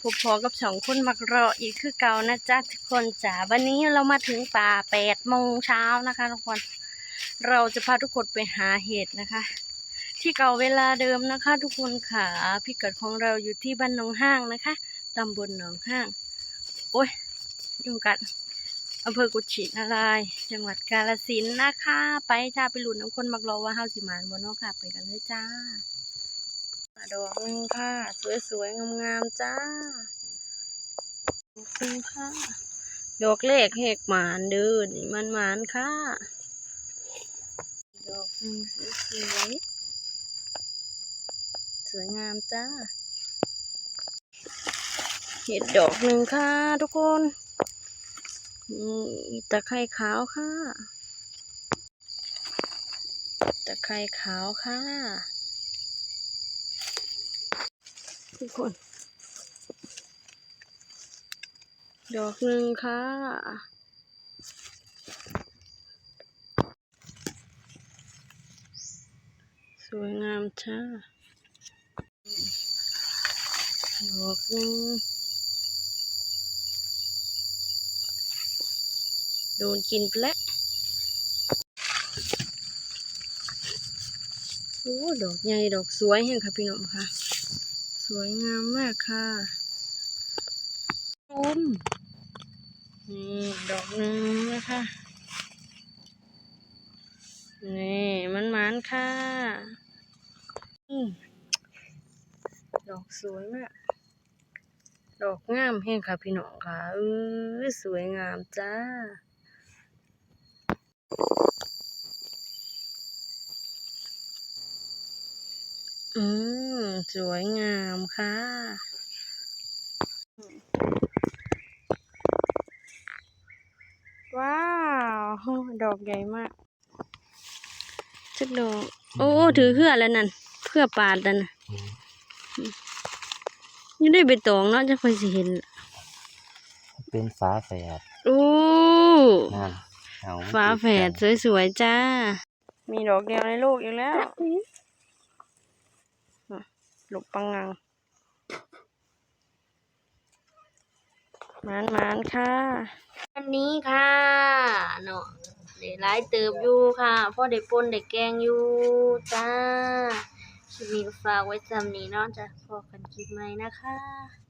พบพอกับสองคนมักรออีกคือเก่านะจ๊ะทุกคนจ๋าวันนี้เรามาถึงป่าแปดโมงเช้านะคะทุกคน เราจะพาทุกคนไปหาเห็ดนะคะ ที่เก่าเวลาเดิมนะคะ ทุกคนค่ะพิกัดของเราอยู่ที่บ้านหนองห้างนะคะตำบลหนองห้าง โอ้ยยุงกัดอำเภอกุชินารายจังหวัดกาฬสินนะคะ ไปจ้าไปหลุนน้ำคนมักรอว่าเฮาสิมานบนนอกค่ะ ไปกันเลยจ้า ดอกหนึงค่ะ สวยๆงามๆจ้าดอกนึงค่ะ ดอกเล็กเฮกหมานเด้อนี่มันหมานค่ะ ดอกหนึงสวยๆสวยงามจ้า เห็ดดอกหนึ่งค่ะทุกคนนี่ตะไคร่ขาวค่ะ ตะไคร่ขาวค่ะ ทุกคน ดอกหนึ่งค่ะ สวยงามจ้าดอกหนึ่งโดนกินไปแล้วโอ้ดอกใหญ่ ดอกสวยเห็นค่ะพี่น้องค่ะ สวยงามมากค่ะชมนี่ดอกหนึ่งนะคะนี่มันหมานค่ะอดอกสวยมาก ดอกงามแห้งค่ะพี่น้องค่ะเออสวยงามจ้า อืม สวยงามค่ะ ว้าว ดอกใหญ่มากสักดอกโอ้ถือเพื่อแล้วนั่นเพื่อปาดแล้วนะยังได้ใบตองเนาะจะค่อยสิเห็น เป็นฟ้าแฝดโอ้นั่นเอาฟ้าแฝดสวยๆจ้า มีดอกเดียวในลูกอีกแล้วอะ หลบปังงังมานมานค่ะ อันนี้ค่ะเนาะเดี๋ยวไล่เติบอยู่ค่ะพ่อเด็กปนเด็กแกงอยู่จ้าคลิปนี้ก็ฝากไว้จำนี้นอกจะพอกันคลิปไหมนะคะ